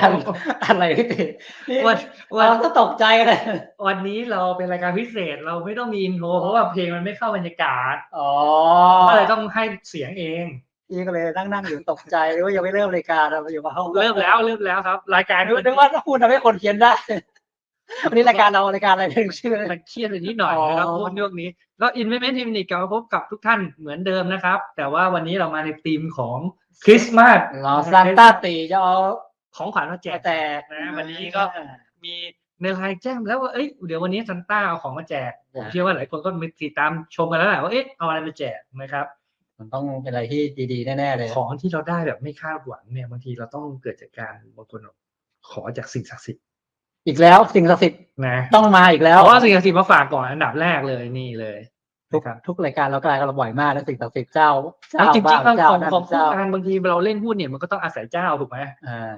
โอ้โหอะไรอะไรพี่ตินี่วันวันเราก็ตกใจกันเลยวันนี้เราเป็นรายการพิเศษเราไม่ต้องมีอินโทรเพราะว่าเพลงมันไม่เข้าบรรยากาศอ๋อก็เลยต้องให้เสียงเองพี่ก็เลยนั่งนั่งอยู่ตกใจว่ายังไม่เริ่มรายการเราอยู่มาห้องเริ่มแล้วเริ่มแล้วครับ รายการนึกนึกว่าถ้าพูดทำให้คนเขียนได้วันนี้รายการเรารายการอะไรถึงชื่อมันเครียดไปนิดหน่อยนะครับอ๋อพูดเรื่องนี้ก็อินเว n นทีมินิกลับมาพบกับทุกท่านเหมือนเดิมนะครับ แต่ว่าวันนี้เรามาในธีมของคริสต์มาสรอซานต้าตีจะเอา ของขวัญมาแจกแต่นะวันนี้ก็มีในไลน์แจ้งแล้วว่าเอ้ยเดี๋ยววันนี้ซันต้าเอาของมาแจกผมเชื่อว่าหลายคนก็มีติดตามชมกันแล้วแหละว่าเอ๊ะเอาอะไรมาแจกนะครับ มันต้องเป็นอะไรที่ดีๆแน่ๆเลยของที่เราได้แบบไม่คาดหวังเนี่ยบางทีเราต้องเกิดจากการบางคนขอจากสิ่งศักดิ์สิทธิ์อีกแล้วสิ่งศักดิ์สิทธิ์นะต้องมาอีกแล้วเพราะว่าสิ่งศักดิ์สิทธิ์มาฝากก่อนอันดับแรกเลยนี่เลยทุกนะครับทุกรายการเรากลายกันบ่อยมากแล้วสิ่งศักดิ์สิทธิ์เจ้าเอาจริงบ้าๆของเจ้าของนั่นของผู้เจ้าการบางทีเราเล่นหุ้นเนี่ยมันก็ต้องอาศัยเจ้าถูกไหมอ่า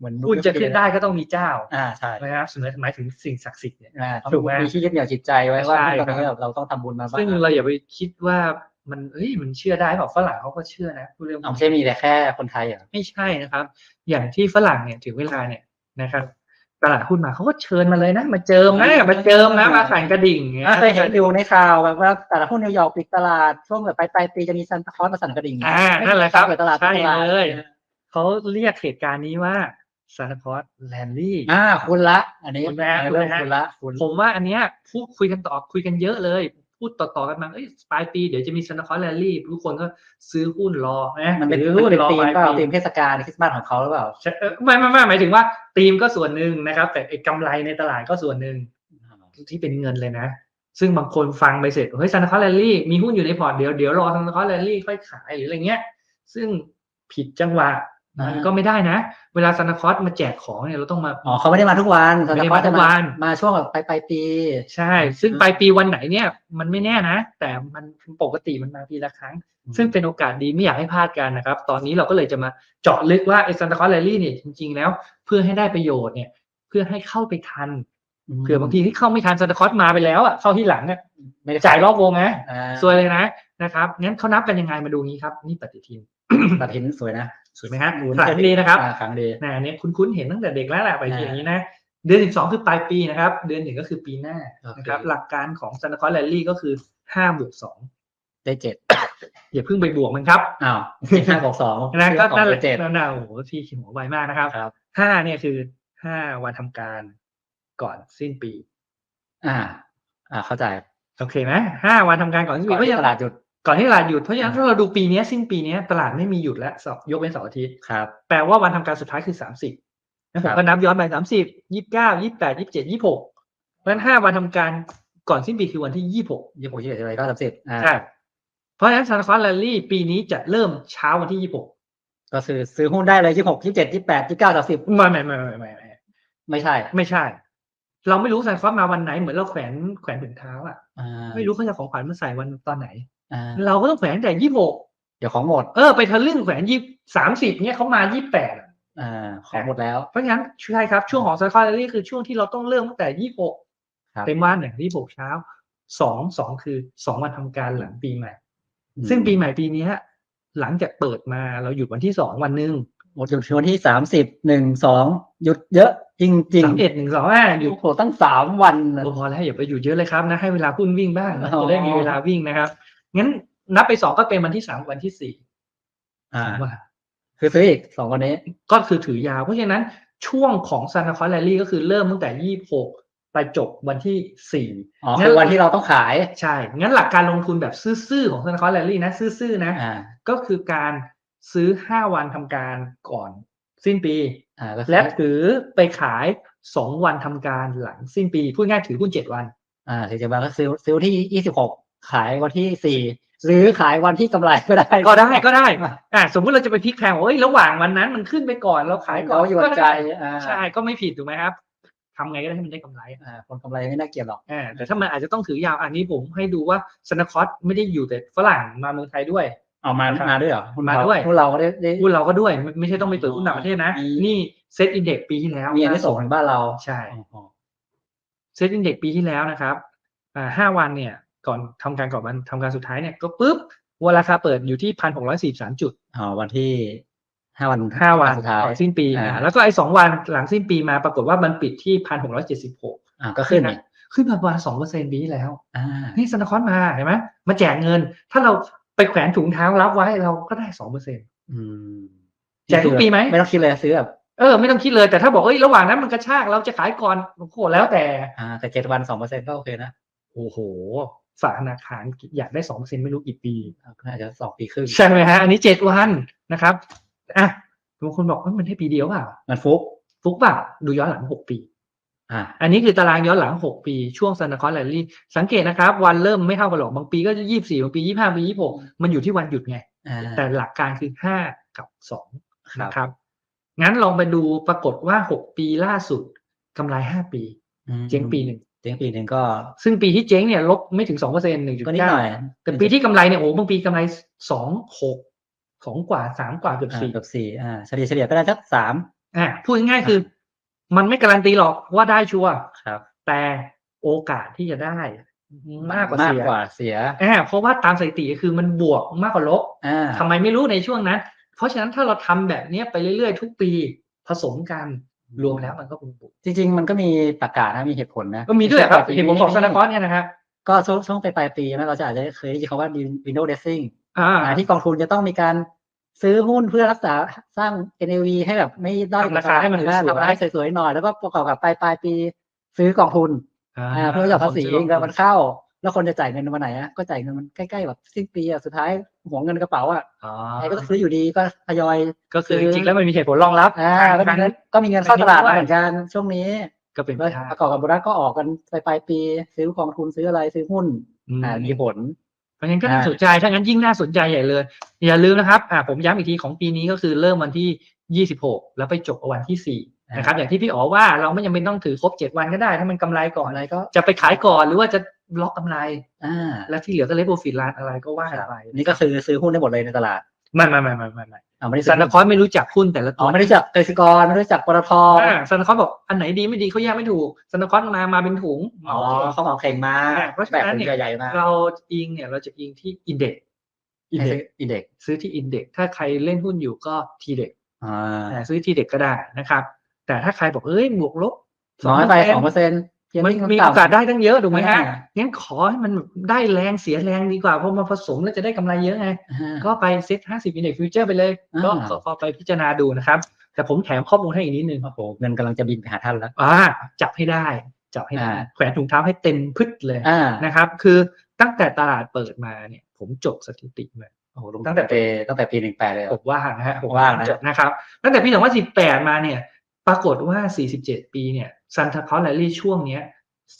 เหมือนหุ้นจะขึ้นได้ก็ต้องมีเจ้า อ่าใช่นะครับส่วนหมายถึงสิ่งศักดิ์สิทธิ์เนี่ยอ่าถูกไหมมีที่ยึดเหนี่ยวจิตใจไว้ว่าใช่ตอนนี้ครับแบบเราต้องทำบุญมาบ้างซึ่งเราอย่าไปคิดว่ามันเอ้ยมันเชื่อได้เปล่าฝรั่งเขาก็เชื่อนะพูดเรื่องเอาไม่ใช่มีแต่แค่คนไทยเหรอไม่ใช่นะครับ อย่างที่ฝรั่งเนี่ยถึงเวลาเนี่ยนะครับตลาดหุ้นมาเขาก็เชิญมาเลยนะ มาเจิมนะมาเจิมนะมาสั่นกระดิ่งอย่างเงี้อ่ายเคยเห็นดูในข่าวแบบว่าตลาดหุ้นนิวยอร์กปิดตลาดช่วงแบบปลายปลายปีจะมีซันตาคลอสมาสั่นกระดิ่งอ่านั่นแหละครับเปิดตลาดใช่ตลาดเลยเขาเรียกเหตุการณ์นี้ว่า ซานคอสแลนลี่ อ่าคุณละ อันนี้คุณไหมฮะเริ่มคุณไหมฮะคุณละคุณผมว่าอันเนี้ยพูดคุยกันต่อคุยกันเยอะเลย พูดต่อๆกันมาเอ้ยปลายปีเดี๋ยวจะมีซานคอสแลนลี่ทุกคนก็ซื้อหุ้นรอนะมันเป็นซื้อมันหุ้นเป็นรอธีมปลายเปล่าปีธีมเทศกาลคริสต์มาสของเขาหรือเปล่าใช่เออไม่ไม่ไม่หมายถึงว่าธีมก็ส่วนหนึ่งนะครับ แต่ไอ้กำไรในตลาดก็ส่วนหนึ่งที่เป็นเงินเลยนะ ซึ่งบางคนฟังไปเสร็จเฮ้ยซานคอสแลนลี่มีหุ้นอยู่ในพอร์ตเดี๋ยวเดี๋ยวรอซานคอสแลนลี่ค่อยขายหรืออะไรเงี้ย ซึ่งผิดจังหวะ อ่ามัมันก็ไม่ได้นะ เวลาซานคอสมาแจกของเนี่ยเราต้องมาอ๋อเขาไม่ได้มาทุกวันไม่ได้มาทุกวันมาช่วงแบบปลายปลายปี ใช่ ซึ่งปลายปีวันไหนเนี่ย มันไม่แน่นะ แต่มันปกติมันมาปีละครั้ง ซึ่งเป็นโอกาสดีไม่อยากให้พลาดกันนะครับ ตอนนี้เราก็เลยจะมาเจาะลึกว่าไอ้ซานตาคอสแรลลี่เนี่ยจริงๆ แล้ว เพื่อให้ได้ประโยชน์เนี่ย เพื่อให้เข้าไปทันเผื่อบางทีที่เข้าไม่ทันซานตาคอสมาไปแล้วอะเข้าที่หลังอะไม่ได้จ่ายรอบวงนะอ่าสวยเลยนะนะครับงั้นเขานับกันยังไงมาดูงี้ครับ นี่ปฏิทินตัดหินสวยนะ สวยไหมฮะขลังดีนะครับอ่าขลังดีนะอันนี้คุ้นๆเห็นตั้งแต่เด็กแล้วแหละไปทีอ่าอย่างนี้นะเดือนสิบสองคือปลายปีนะครับ เดือนหนึ่งก็คือปีหน้าโอเคนะครับ หลักการของซานตาคอสแรลลี่ก็คือห้าบวกสองได้เจ็ดอย่าเพิ่งไปบวกมันครับอ้าวห้าบวกสองนะก็นั่นแหละเจ็ดนั่นน่ะโอ้โหพี่ขิงหัวไวมากนะครับครับห้าเนี่ยคือห้าวันทำการก่อนสิ้นปี อ่า อ่าเข้าใจ โอเคไหมห้าวันทำการก่อนสิ้นก่ปีอนเพราะที่ฉะตนั้นลาดหยุด ก่อนที่ตลาดหยุดเพราะฉะนั้นถ้าเราดูปีเนี้ยสิ้นปีเนี้ยตลาดไม่มีหยุดแล้วเสาร์ยกเว้นเสาร์อาทิตย์ครับแปลว่าวันทำการสุดท้ายคือสามสิบแล้วผครัมบก็นับย้อนไปสามสิบยี่สิบเก้ายี่สิบแปดยี่สิบเจ็ดยี่สิบหกเพราะฉะนั้นห้าวันทำการก่อนสิ้นปีคือวันที่ยี่สิบหกยี่สิบหกยี่สิบเจ็ดอะไรก็สามสิบอ่าใช่เพราะฉะนั้นซานคอสแรลลี่ปีนี้จะเริ่มเช้าวันที่ยี่สิบหกก็คือซื้อหุ้นได้เลยยี่สิบหกยี่สิบเจ็ดยี่สิบแปดยี่สิบเก้าสามสิบไม่ไม่ไม่ไม่ไม่ไม่ไม่ใช่ ไม่ใช่ เราไม่รู้ซานคอสมาวันไหนเหมือนเราแขวนแขวนถุงเท้าอะอ่าไม่รู้เขาจะของขวัญมาใส่วันตอนไหนอ่า เราก็ต้องแขวนแต่ยี่หกเดี๋ยวของหมด เออไปทะลึ่งแขวนยี่สามสิบเนี่ยเขามายี่แปดอ่าของหมดแล้ว เพราะงั้นใช่ครับช่วงของซานคอสนี่คือช่วงที่เราต้องเริ่มตั้งแต่ยี่หกครับเต็มวันเนี่ยยี่หกเช้าสองสองคือสองวันทำการหลังปีใหม่อืมซึ่งปีใหม่ปีเนี้ยหลังจากเปิดมาเราหยุดวันที่สองวันหนึ่งหมดหยุดวันที่สามสิบหนึ่งสองหยุดเยอะจริงจริงสามเอ็ดหนึ่งสองห้าหยุดโอ้โหตั้งสามวันนะโอ้พอแล้วอย่าไปหยุดเยอะเลยครับนะให้เวลาหุ้นวิ่งบ้างนะอ๋อจะได้มีเวลาวิ่งนะครับ งั้นนับไปสองก็เป็นวันที่สามวันที่สี่อ่าว่าคือซื้ออีกสองวันนี้ ก็คือถือยาว เพราะฉะนั้นช่วงของซานตาคอสแรลลี่ก็คือเริ่มตั้งแต่ยี่หกไปจบวันที่สี่อ๋อคือวันที่เราต้องขาย ใช่ งั้นหลักการลงทุนแบบซื่อๆของซานตาคอสแรลลี่นะซื่อๆนะอ่าก็คือการซื้อห้าวันทำการก่อนสิ้นปีอ่าก็คือและถือไปขายสองวันทำการหลังสิ้นปี พูดง่ายถือหุ้นเจ็ดวัน อ่าถือจะมาก็ซื้อซื้อวันที่ยี่สิบหก ขายวันที่สี่หรือขายวันที่กำไรก็ได้ ก็ได้ก็ได้อ่าสมมุติเราจะไปพลิกแพลงว่าเอ้ยระหว่างวันนั้นมันขึ้นไปก่อนเราขายก่อนเราอยู่กับใจอ่าใช่ก็ไม่ผิดถูกไหมครับทำไงก็ได้ให้มันได้กำไรอ่าคนกำไรไม่น่าเกลียดหรอกอ่าแต่ถ้ามันอาจจะต้องถือยาวอันนี้ผมให้ดูว่าซนาคอสไม่ได้อยู่แต่ฝรั่งมาเมืองไทยด้วยเอามาครับมาด้วยเหรอมาด้วยพวกเราก็ได้ได้หุ้นเราก็ด้วยไม่ไม่ใช่ต้องไปเปิดหุ้นต่างประเทศนะมีนี่เซ็ตอินเด็กปีที่แล้วมีอันที่ส่งถึงบ้านเราใช่อ๋อเซ็ตอินเด็กปีที่แล้วนะครับอ่าห้าวันเนี่ย ก่อนทำการก่อนวันทำการสุดท้ายเนี่ยก็ปุ๊บวันราคาเปิดอยู่ที่พันหกร้อยสี่สามจุดอ๋อวันที่ห้าวันห้าวันสุดท้ายก่อนสิ้นปีอ่าอ่าแล้วก็ไอ้สองวันหลังสิ้นปีมาปรากฏว่ามันปิดที่พันหกร้อยเจ็ดสิบหกอ่าก็ขึ้นอีกขึ้นมาประมาณสองเปอร์เซ็นต์ปีที่แล้วอ่านี่ซันตาคลอสมาเห็นไหมมาแจกเงิน ถ้าเราไปแขวนถุงเท้ารับไว้เราก็ได้สองเปอร์เซ็นต์อืมแจกทุกปีไหมไม่ต้องคิดเลยซื้อแบบเออไม่ต้องคิดเลยแต่ถ้าบอกเอ้ยระหว่างนั้นมันกระชากเราจะขายก่อนโอ้โหแล้วแต่อ่าแต่เจ็ดวันสองเปอร์เซ็นต์ก็โอเคนะโอ้โห ฝากธนาคารอยากได้สองเปอร์เซ็นต์ไม่รู้กี่ปีก็น่าจะสองปีครึ่งใช่ไหมฮะอันนี้เจ็ดวันนะครับอะบางคนบอกว่ามันให้ปีเดียวเปล่ามันฟุกฟุกเปล่าดูย้อนหลังหกปีอ่าอันนี้คือตารางย้อนหลังหกปีช่วงซันตาคลอสแลลี่สังเกตนะครับ วันเริ่มไม่เท่ากันหรอกบางปีก็จะยี่สี่บางปียี่ห้าปียี่หกมันอยู่ที่วันหยุดไงอ่าแต่หลักการคือห้ากับสองครับนะครับ งั้นลองไปดูปรากฏว่าหกปีล่าสุดกำไรห้าปีอืมเจ๊งปีหนึ่ง เจ๊งปีหนึ่งก็ ซึ่งปีที่เจ๊งเนี่ยลบไม่ถึงสองเปอร์เซ็นต์หนึ่งจุดก็นิดเก้าหน่อยแต่ปีที่กำไรเนี่ยโอ้บางปีกำไรสองหกสองกว่าสามกว่าเกือบอ่าสี่เกือบสี่อ่าเฉลี่ยเฉลี่ยก็ได้สักสามอะพูดง่ายๆคือ มันไม่การันตีหรอกว่าได้ชัวร์ครับ แต่โอกาสที่จะได้มากกว่ามาเสีกยกว่าเสียอ่าเพราะว่าตามสถิติคือมันบวกมากกว่าลบอ่าทำไมไม่รู้ในช่วงนั้น เพราะฉะนั้นถ้าเราทำแบบเนี้ยไปเรื่อยๆ ทุกปีผสมกัน รวมแล้วมันก็เป็นบวกจริง ๆ มันก็มีประกาศนะมีเหตุผลนะก็มีด้วยครับช่วงปลายปีเห็นผมบอกซานตาคลอสเนี่ยนะครับก็ช่วงช่วงปลายๆปีนะเราจะอาจจะเคยได้ยินคำว่า window dressing อ่าอ่าที่กองทุนจะต้องมีการซื้อหุ้นเพื่อรักษาสร้าง NAV ให้แบบไม่ด้อยทำราคาให้มันรือว่าสวยๆทำราคาให้สวยๆหน่อย แล้วก็ประกอบกับปลายปลายปีซื้อกองทุนอ่าเพื่อหยอดภาษีเงินมันเข้า แล้วคนจะจ่ายเงินวันไหนอะก็จ่ายเงินมันใกล้ๆแบบสิ้นปีอะสุดท้ายหัวเงินกระเป๋าอะอ๋อใครก็ต้องซื้ออยู่ดีก็ทยอยก็คือจริงๆแล้วมันมีเหตุผลรองรับอ่าก็มีเงินก็มีเงินเข้าตลาดมาเหมือนกันช่วงนี้ก็เป็นไปก็ได้ประกอบกับโบนัสก็ออกกันปลายปลายปี ซื้อกองทุนซื้ออะไรซื้อหุ้นอ่ามีผลเพราะฉะนั้นก็น่าอ่าสนใจถ้างั้นยิ่งน่าสนใจใหญ่เลย อย่าลืมนะครับอ่าผมย้ำอีกทีของปีนี้ก็คือเริ่มวันที่ 26 แล้วไปจบวันที่ 4นะครับอย่างที่พี่อ๋อว่าเราไม่จำเป็นต้องถือครบ 7 วันก็ได้ ถ้ามันกำไรก่อนอะไรก็จะไปขายก่อนหรือว่าจะ ล็อกกำไรอ่าแล้วที่เหลือก็เล t โ r ฟิตร้านอะไรก็ว่าไปนี่ก็คือซื้อหุ้นได้หมดเลยในตลาดไม่ไม่ไม่ไม่ไม่ไม่อ่าไม่ได้ซันตาคลอสไม่รู้จักหุ้นแต่ละอ๋ตัอวไม่ได้จักเกษตรกรไม่ได้จักปตทอ่าซันตาคลอสบอกอันไหนดีไม่ดีเขาแยกไม่ถูกซันตาคลอสมามาเป็นถุงอ๋อเขาเหมาเข่งมาอ่าเพราะฉะแบบนั้นเป็นเนี่ยใหญ่ๆมาเราอิงเนี่ยเราจะอิงที่อินเด็กอินให้เด็ซื้ออินเด็กซ์ซื้อที่อินเด็กถ้าใครเล่นหุ้นอยู่ก็ทีเด็กอ่าซื้อทีเด็กก็ได้นะครับ แต่ถ้าใครบอกเอ้ยบวกลบน้อยไปสองเปอ2%ร์เซ็นต์ มันมีโอกาสได้ตั้งเยอะถูกไหมฮะอ่างั้นขอให้มันได้แรงเสียแรงดีกว่าเพราะมาผสมแล้วจะได้กำไรเยอะไง ก็ไปเซ็ตห้าสิบอินเด็กฟิวเจอร์ไปเลยอ่าก็ก็ก็ไปพิจารณาดูนะครับ แต่ผมแถมข้อมูลให้อีกนิดนึงโอ้โหเงินกำลังจะบินไปหาท่านแล้วอ่าจับให้ได้ จับให้ได้อ่าแขวนถุงเท้าให้เต็มพึดเลยอ่านะครับ คือตั้งแต่ตลาดเปิดมาเนี่ย ผมจดสถิติมาโอ้โหลงตั้งแต่ปีตั้งแต่ปีหนึ่งแปดเลยเหรผอมว่างนะฮะผมว่างนะจดนะครับ ตั้งแต่ปี2018มาเนี่ย ปรากฏว่า 47 ปีเนี่ยซันตาคลอสแลลี่ช่วงเนี้ย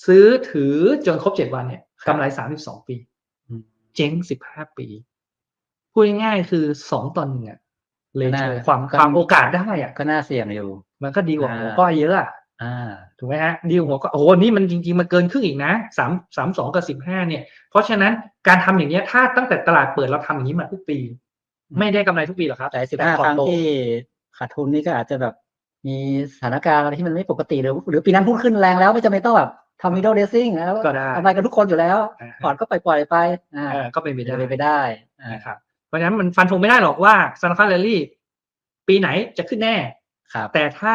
ซื้อถือจนครบ 7 วันเนี่ยกำไร 32 ปีอืมเจ๊ง 15 ปี พูดง่ายๆคือ 2ต่อหนึ่งอะเลยน่าความก็ความโอกาสได้อะก็น่าเสี่ยงอยู่ มันก็ดีกว่าอ่าหัวก้อยเยอะอะอ่าถูกไหมฮะดีกว่าหัวก็โอ้โหนี่มันจริง ๆ มันเกินครึ่งอีกนะสามสามสองกับสิบห้าเนี่ย เพราะฉะนั้นการทำอย่างเนี้ยถ้าตั้งแต่ตลาดเปิดเราทำอย่างนี้มาทุกปี ไม่ได้กำไรทุกปีหรอกครับ แต่สิบห้าพอครั้งโตที่ขาดทุนนี่ก็อาจจะแบบ มีสถานการณ์อะไรที่มันไม่ปกติหรือหรือปีนั้นหุ้นขึ้นแรงแล้วไม่จำเป็นต้องแบบทำ middle dressing แล้วก็ได้ทำไปกันทุกคนอยู่แล้วอ่าพอร์ตก็ปล่อยๆไปอ่าเออก็เป็นไปจะได้ไปนไปได้อ่านะครับเพราะฉะนั้นมันฟันธงไม่ได้หรอกว่าซันคาเรลลี่ปีไหนจะขึ้นแน่ครับแต่ถ้า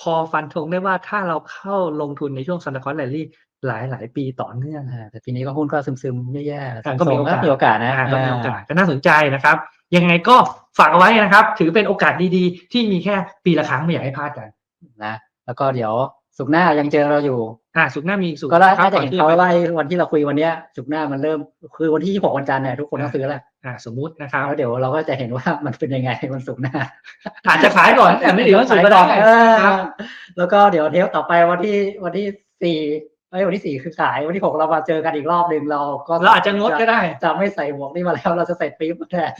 พอฟันธงได้ว่าถ้าเราเข้าลงทุนในช่วงซันคาเรลลี่หลายหลายๆปีต่อเนื่องอ่าแต่ปีนี้ก็หุ้นก็ซึมๆแย่ๆอ่าก็มีโอกาสมีโอกาสนะอ่าก็มีโอกาสก็น่าสนใจนะครับ ยังไงก็ฝากเอาไว้นะครับ ถือเป็นโอกาสดีๆ ที่มีแค่ปีละครั้งไม่อยากให้พลาดกันนะแล้วก็เดี๋ยวสุกร์หน้ายังเจอเราอยู่อ่าสุกร์หน้ามีอีสุกร์ก็ได้ครับน่าจะเห็นก่เขาที่ว่าวันที่เราคุยวันเนี้ยสุกร์หน้ามันเริ่มคือวันที่26วันจันทร์เนี่ยทุกคนต้องซื้อแล้วอ่าสมมุตินะครับแล้วเดี๋ยวเราก็จะเห็นว่ามันเป็นยังไงวันศุกร์หน้า อาจจะขายก่อนแต่ไม่เดี๋ยวสุกร์ก็ได้เออครับแล้วก็เดี๋ยวเทปต่อไปวันที่วันที่สี่ ไอ้ยวันที่สี่คือขายวันที่หกเรามาเจอกันอีกรอบหนึ่งเราก็เราอาจจะงดก็ได้จะไม่ใส่หมวกนี่มาแล้ว เราจะใส่ปี๊บมาแทน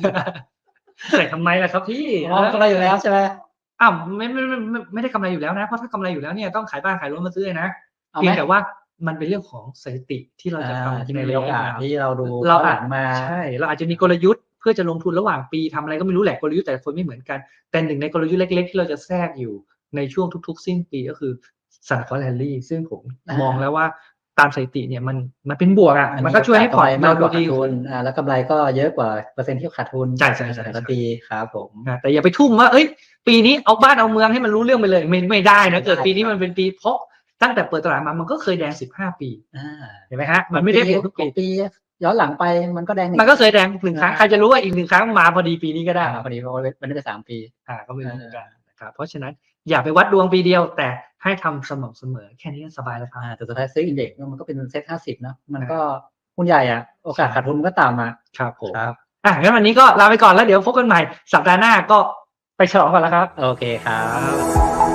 ใส่ทำไมล่ะครับพี่อ๋อก็ได้อยู่แล้วใช่ไหมอ้าวไม่ไม่ไม่ไม่ไม่ได้กำไรอยู่แล้วนะเพราะถ้ากำไรอยู่แล้วเนี่ยต้องขายบ้านขายรถมาซื้อเลยนะเอาเพีไหยมงแต่ว่ามันเป็นเรื่องของสถิติที่เราจะอ่าทำที่ในมีระโอยะกาสยาวที่เราดูเราหอาลัจงมาใช่เราอาจจะมีกลยุทธ์เพื่อจะลงทุนระหว่างปีทำอะไรก็ไม่รู้แหละกลยุทธ์แต่ละคนไม่เหมือนกัน แต่หนึ่งในกลยุทธ์เล็ก ๆ ที่เราจะแทรกอยู่ในช่วงทุก ๆ สิ้นปีก็คือ ซันคอแลนลี่ซึ่งผมอ่ามมองแล้วว่าตามสถิติเนี่ยมันมันเป็นบวกอะมันก็ช่วยให้พอร์ตมากกเราว่าดูขาดีดทุนอ่าแล้วกำไรก็เยอะกว่าเปอร์เซ็นต์ที่ขาดทุนใช่ใช่ใช่แต่ละปีครับผมนะแต่อย่าไปทุ่มว่าเอ้ย ปีนี้เอาบ้านเอาเมืองให้มันรู้เรื่องไปเลยไม่ไม่ได้นะเกิดปีนี้มันเป็นปีเพราะตั้งแต่เปิดตลาดมามันก็เคยแดงสิบห้าปีอ่าเห็นไหมฮะมันไม่ได้ปีทุกปีปีย้อนหลังไปมันก็แดงมันก็เคยแดงหนึ่งครั้งใครจะรู้ว่าอีกหนึ่งครั้งมาพอดีปีนี้ก็ได้อ่าพอดีเพราะว่ามันได้สามปีอ่าก็ไม่รู้เหมือนกันนะครับเพราะฉะนั้น อย่าไปวัดดวงปีเดียว แต่ให้ทำสม่ำเสมอ แค่นี้ก็สบายแล้วครับอ่าแต่สุดท้ายซื้ออินเด็กซ์มันก็เป็นเซ็ตห้าสิบนะมันก็หุ้นใหญ่อะโอกาสขาดทุนมันก็ต่ำอะครับผมครับอะงั้นวันนี้ก็ลาไปก่อนแล้วเดี๋ยวพบกันใหม่สัปดาห์หน้าก็ไปฉลองก่อนแล้วครับ โอเคครับ